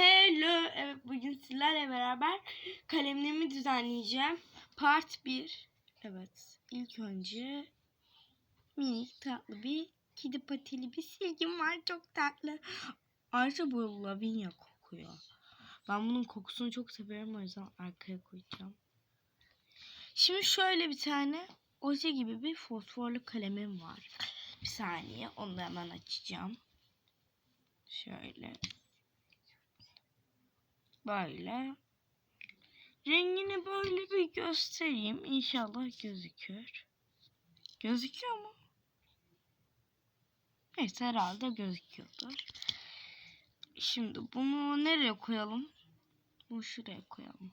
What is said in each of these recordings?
Hello. Evet bugün sizlerle beraber kalemlerimi düzenleyeceğim. Part 1. Evet. ilk önce minik tatlı bir kedi patili bir silgim var. Çok tatlı. Ayrıca bu lavinya kokuyor. Ben bunun kokusunu çok severim o yüzden arkaya koyacağım. Şimdi şöyle bir tane oje gibi bir fosforlu kalemim var. Bir saniye onu da hemen açacağım. Şöyle. Böyle. Rengini böyle bir göstereyim. İnşallah gözükür. Gözüküyor mu? Neyse herhalde gözüküyordur. Şimdi bunu nereye koyalım? Bunu şuraya koyalım.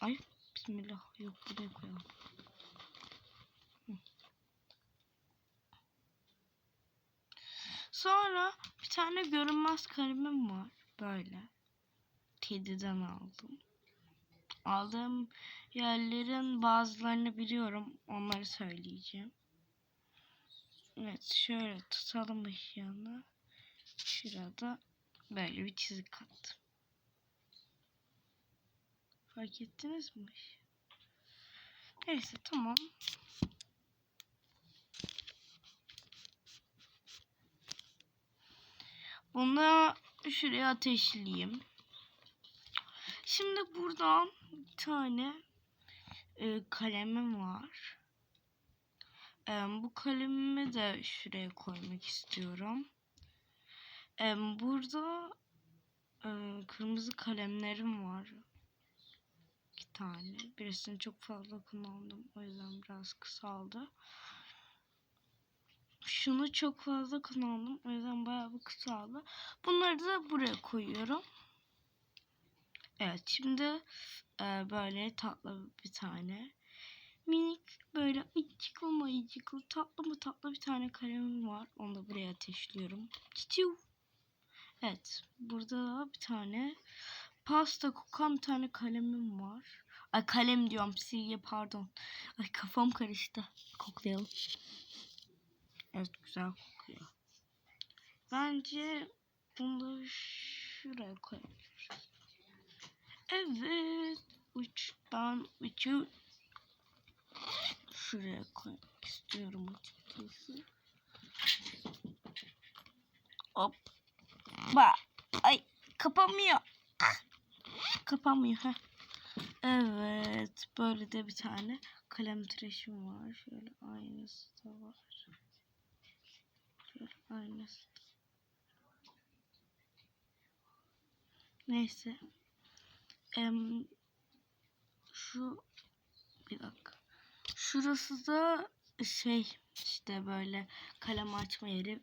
Ay bismillah yok buraya koyalım. Sonra bir tane görünmez kalemim var. Böyle. Teddy'den aldım. Aldığım yerlerin bazılarını biliyorum. Onları söyleyeceğim. Evet şöyle tutalım ışığını. Şurada böyle bir çizik attım. Fark ettiniz mi? Neyse tamam. Bunu şuraya ateşleyeyim. Şimdi buradan bir tane e, kalemim var. E, bu kalemimi de şuraya koymak istiyorum. E, burada e, kırmızı kalemlerim var. İki tane. Birisini çok fazla kullandım. O yüzden biraz kısaldı. Şunu çok fazla kullandım. O yüzden bayağı bir kısaldı. Bunları da buraya koyuyorum. Evet şimdi e, böyle tatlı bir tane minik böyle ayıcıklı mayıcıklı tatlı mı tatlı bir tane kalemim var. Onu da buraya ateşliyorum. Çiçiu. Evet burada da bir tane pasta kokan bir tane kalemim var. Ay kalem diyorum silgi pardon. Ay kafam karıştı. Koklayalım. Evet güzel kokuyor. Bence bunu şuraya koyabiliriz. Evet. Uçtan uçu şuraya koymak istiyorum açıkçası. Hop. Ba. Ay kapamıyor. Kapanmıyor. Heh. Evet. Böyle de bir tane kalem tıraşım var. Şöyle aynısı da var. Aynısı. Neyse. Em, şu bir dakika. Şurası da şey işte böyle kalem açma yeri.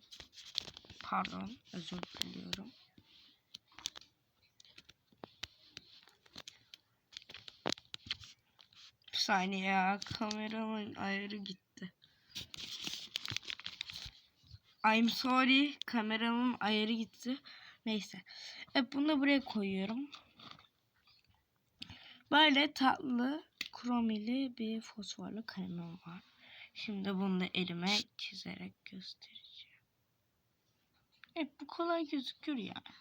Pardon özür diliyorum. Bir saniye ya kameramın ayarı gitti. I'm sorry kameramın ayarı gitti. Neyse. E, bunu da buraya koyuyorum. Böyle tatlı kromili bir fosforlu kalemim var. Şimdi bunu da elime çizerek göstereceğim. Evet bu kolay gözükür yani.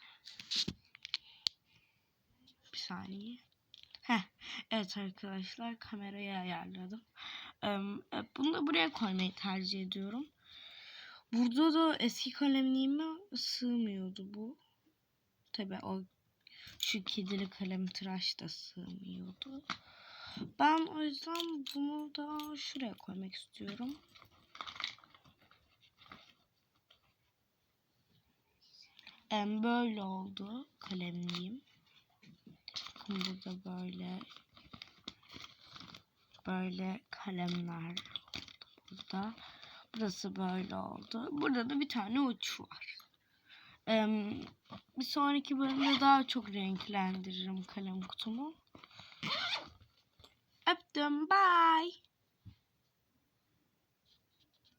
Bir saniye. Heh, evet arkadaşlar kamerayı ayarladım. Ee, bunu da buraya koymayı tercih ediyorum. Burada da eski kalemliğime sığmıyordu bu. Tabi o şu kedili kalem tıraş da sığmıyordu. Ben o yüzden bunu da şuraya koymak istiyorum. Yani böyle oldu kalemliğim. Burada böyle böyle kalemler burada. Burası böyle oldu. Burada da bir tane uç var. Ee, bir sonraki bölümde daha çok renklendiririm kalem kutumu. Öptüm. Bye.